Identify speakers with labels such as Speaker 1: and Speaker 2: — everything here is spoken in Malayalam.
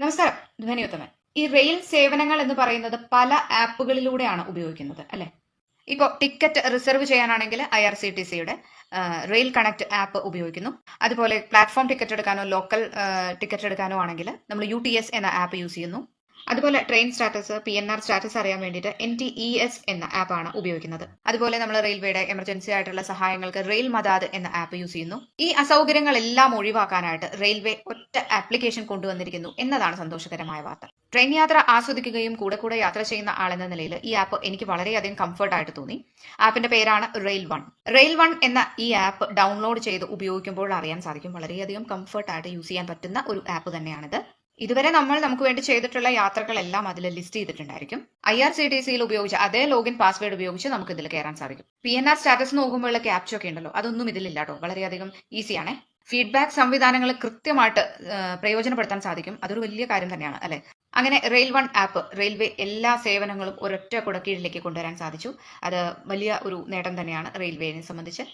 Speaker 1: നമസ്കാരം ധ്വനിയുത്തമൻ. ഈ റെയിൽ സേവനങ്ങൾ എന്ന് പറയുന്നത് പല ആപ്പുകളിലൂടെയാണ് ഉപയോഗിക്കുന്നത് അല്ലെ? ഇപ്പോൾ ടിക്കറ്റ് റിസർവ് ചെയ്യാനാണെങ്കിൽ ഐ ആർ സി ടി സിയുടെ റെയിൽ കണക്ട് ആപ്പ് ഉപയോഗിക്കുന്നു. അതുപോലെ പ്ലാറ്റ്ഫോം ടിക്കറ്റ് എടുക്കാനോ ലോക്കൽ ടിക്കറ്റ് എടുക്കാനോ ആണെങ്കിൽ നമ്മൾ യു ടി എസ് എന്ന ആപ്പ് യൂസ് ചെയ്യുന്നു. അതുപോലെ train status P N R status അറിയാൻ വേണ്ടിയിട്ട് എൻ ടി ഇ എസ് എന്ന ആപ്പാണ് ഉപയോഗിക്കുന്നത്. അതുപോലെ നമ്മൾ റെയിൽവേയുടെ എമർജൻസി ആയിട്ടുള്ള സഹായങ്ങൾക്ക് റെയിൽ മദാദ് എന്ന ആപ്പ് യൂസ് ചെയ്യുന്നു. ഈ അസൗകര്യങ്ങളെല്ലാം ഒഴിവാക്കാനായിട്ട് റെയിൽവേ ഒറ്റ ആപ്ലിക്കേഷൻ കൊണ്ടുവന്നിരിക്കുന്നു എന്നതാണ് സന്തോഷകരമായ വാർത്ത. ട്രെയിൻ യാത്ര ആസ്വദിക്കുകയും കൂടെ കൂടെ യാത്ര ചെയ്യുന്ന ആളെന്ന നിലയിൽ ഈ ആപ്പ് എനിക്ക് വളരെയധികം കംഫർട്ടായിട്ട് തോന്നി. ആപ്പിന്റെ പേരാണ് റെയിൽ വൺ റെയിൽ വൺ എന്ന ഈ ആപ്പ് ഡൗൺലോഡ് ചെയ്ത് ഉപയോഗിക്കുമ്പോൾ അറിയാൻ സാധിക്കും. വളരെയധികം കംഫർട്ടായിട്ട് യൂസ് ചെയ്യാൻ പറ്റുന്ന ഒരു ആപ്പ് തന്നെയാണിത്. ഇതുവരെ നമ്മൾ നമുക്ക് വേണ്ടി ചെയ്തിട്ടുള്ള യാത്രകളെല്ലാം അതിൽ ലിസ്റ്റ് ചെയ്തിട്ടുണ്ടായിരിക്കും. ഐ ആർ സി ടി സിയിൽ ഉപയോഗിച്ച് അതേ ലോഗിൻ പാസ്വേഡ് ഉപയോഗിച്ച് നമുക്ക് ഇതിൽ കയറാൻ സാധിക്കും. പി എൻ ആർ സ്റ്റാറ്റസ് നോക്കുമ്പോഴുള്ള ക്യാപ്ച ഒക്കെ ഉണ്ടല്ലോ അതൊന്നും ഇതിലില്ല കേട്ടോ. വളരെയധികം ഈസിയാണേ ഫീഡ്ബാക്ക് സംവിധാനങ്ങൾ കൃത്യമായിട്ട് പ്രയോജനപ്പെടുത്താൻ സാധിക്കും. അതൊരു വലിയ കാര്യം തന്നെയാണ് അല്ലെ? അങ്ങനെ റെയിൽ വൺ ആപ്പ് റെയിൽവേ എല്ലാ സേവനങ്ങളും ഒരൊറ്റ കുടക്കീഴിലേക്ക് കൊണ്ടുവരാൻ സാധിച്ചു. അത് വലിയ ഒരു നേട്ടം തന്നെയാണ് റെയിൽവേനെ സംബന്ധിച്ച്.